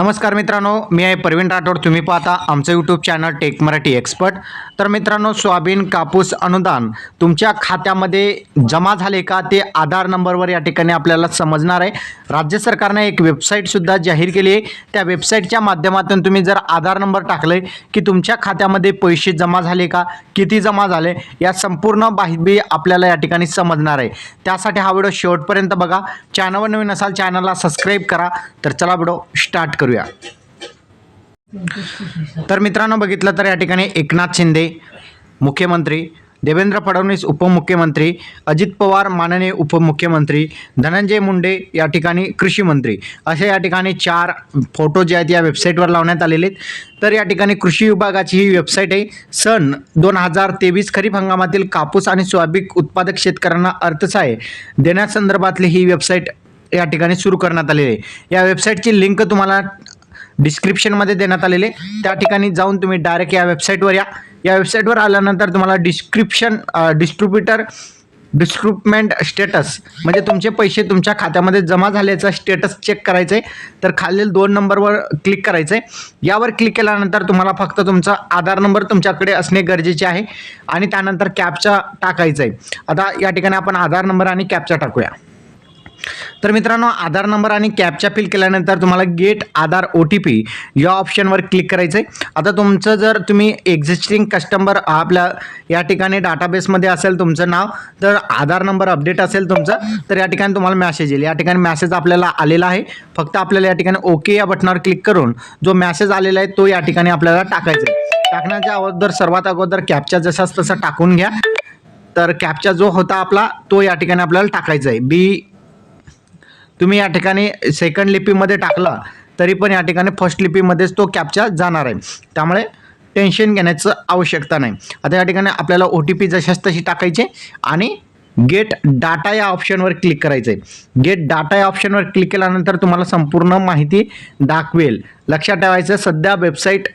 नमस्कार मित्रांनो मी आहे प्रवीण राठोड. तुम्ही पाहता आमचं YouTube channel tech Marathi expert तर मित्रांनो सोयाबीन कापूस अनुदान तुमच्या खात्यामध्ये जमा झाले का? ते आधार नंबरवर या ठिकाणी आपल्याला समजणार आहे. राज्य सरकारने एक वेबसाईटसुद्धा जाहीर केली आहे. त्या वेबसाईटच्या माध्यमातून तुम्ही जर आधार नंबर टाकले की तुमच्या खात्यामध्ये पैसे जमा झाले का? किती जमा झाले? या संपूर्ण माहिती आपल्याला या ठिकाणी समजणार आहे. त्यासाठी हा व्हिडिओ शेवटपर्यंत बघा. चॅनलवर नवीन असाल चॅनलला सबस्क्राईब करा. तर चला व्हिडिओ स्टार्ट करूया. तर मित्रांनो बघितलं तर या ठिकाणी एकनाथ शिंदे मुख्यमंत्री देवेंद्र फडणवीस उपमुख्यमंत्री अजित पवार माननीय उपमुख्यमंत्री धनंजय मुंडे या ठिकाणी कृषी मंत्री. असे या ठिकाणी चार फोटो जे आहेत या वेबसाईटवर लावण्यात आलेले आहेत. तर या ठिकाणी कृषी विभागाची ही वेबसाईट आहे. सन दोन हजार तेवीस खरीप हंगामातील कापूस आणि सोयाबीन उत्पादक शेतकऱ्यांना अर्थसहाय्य देण्यासंदर्भातली ही वेबसाईट या ठिकाणी सुरू करण्यात आलेली आहे. या वेबसाईटची लिंक तुम्हाला डिस्क्रिप्शनमध्ये देण्यात आलेले त्या ठिकाणी जाऊन तुम्ही डायरेक्ट या वेबसाईटवर या. या वेबसाईटवर आल्यानंतर तुम्हाला डिस्क्रिप्शन डिस्ट्रीब्युटर डिस्ट्रीब्युटमेंट स्टेटस म्हणजे तुमचे पैसे तुमच्या खात्यामध्ये जमा झाल्याचा स्टेटस चेक करायचं आहे तर खालील दोन नंबरवर क्लिक करायचं आहे यावर क्लिक केल्यानंतर तुम्हाला फक्त तुमचा आधार नंबर तुमच्याकडे असणे गरजेचे आहे. आणि त्यानंतर कॅपचा टाकायचं आहे आता या ठिकाणी आपण आधार नंबर आणि कॅपचा टाकूया. तर मित्रांनो आधार नंबर आणि कॅपचा फिल केल्यानंतर तुम्हाला get Aadhaar O T P या ऑप्शनवर क्लिक करायचं आहे आता तुमचं जर तुम्ही एक्झिस्टिंग कस्टमर आपल्या या ठिकाणी डाटाबेसमध्ये असेल तुमचं नाव तर आधार नंबर अपडेट असेल तुमचं तर या ठिकाणी तुम्हाला मॅसेज येईल. या ठिकाणी मॅसेज आपल्याला आलेला आहे. फक्त आपल्याला या ठिकाणी ओके या बटनावर क्लिक करून जो मॅसेज आलेला आहे तो या ठिकाणी आपल्याला टाकायचा आहे. टाकण्याच्या अगोदर सर्वात अगोदर कॅपचा जसाच तसा टाकून घ्या. तर कॅपचा जो होता आपला तो या ठिकाणी आपल्याला टाकायचा आहे. बी तुम्ही या ठिकाणी सेकंड लिपीमध्ये टाकला तरी पण या ठिकाणी फर्स्ट लिपीमध्येच तो कॅपचा जाणार आहे. त्यामुळे टेन्शन घेण्याचं आवश्यकता नाही. आता या ठिकाणी आपल्याला ओ टी पी जशाच तशी टाकायची आणि गेट डाटा या ऑप्शनवर क्लिक करायचं आहे गेट डाटा या ऑप्शनवर क्लिक केल्यानंतर तुम्हाला संपूर्ण माहिती दाखवेल. लक्षात ठेवायचं सध्या वेबसाईट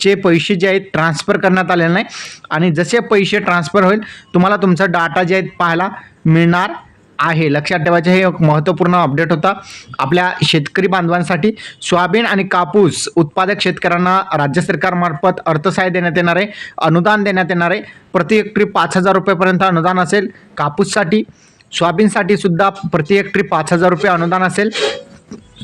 जे पैसे जे आहेत ट्रान्सफर करण्यात आलेले नाही. आणि जसे पैसे ट्रान्सफर होईल तुम्हाला तुमचा डाटा जे आहेत पाहायला मिळणार. आहे. लक्षात ठेवायचं हे एक महत्त्वपूर्ण अपडेट होता. आपल्या शेतकरी बांधवांसाठी सोयाबीन आणि कापूस उत्पादक शेतकऱ्यांना राज्य सरकारमार्फत अर्थसहाय्य देण्यात येणार आहे अनुदान देण्यात येणार आहे. प्रति हेक्टरी पाच हजार रुपयेपर्यंत अनुदान असेल कापूससाठी. सोयाबीनसाठी सुद्धा प्रति हेक्टरी पाच हजार रुपये अनुदान असेल.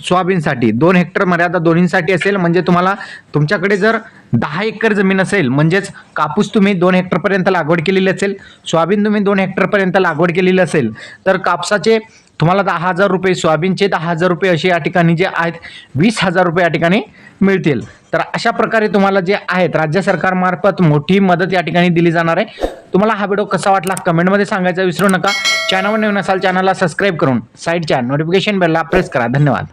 सोयाबीनसाठी दोन हेक्टर मर्यादा दोन्हींसाठी असेल म्हणजे तुम्हाला तुमच्याकडे जर दहा एकर जमीन असेल म्हणजेच कापूस तुम्ही दोन हेक्टरपर्यंत लागवड केलेली असेल सोयाबीन तुम्ही दोन हेक्टरपर्यंत लागवड केलेली असेल तर कापसाचे तुम्हाला दहा हजार रुपये सोयाबीनचे दहा हजार रुपये असे या ठिकाणी जे आहेत वीस हजार रुपये या ठिकाणी मिळतील. तर अशा प्रकारे तुम्हाला जे आहेत राज्य सरकारमार्फत मोठी मदत या ठिकाणी दिली जाणार आहे. तुम्हाला हा व्हिडिओ कसा वाटला कमेंटमध्ये सांगायचा विसरू नका. चॅनलवर नवीन असाल चॅनलला सबस्क्राईब करून साईडच्या नोटिफिकेशन बेलला प्रेस करा. धन्यवाद.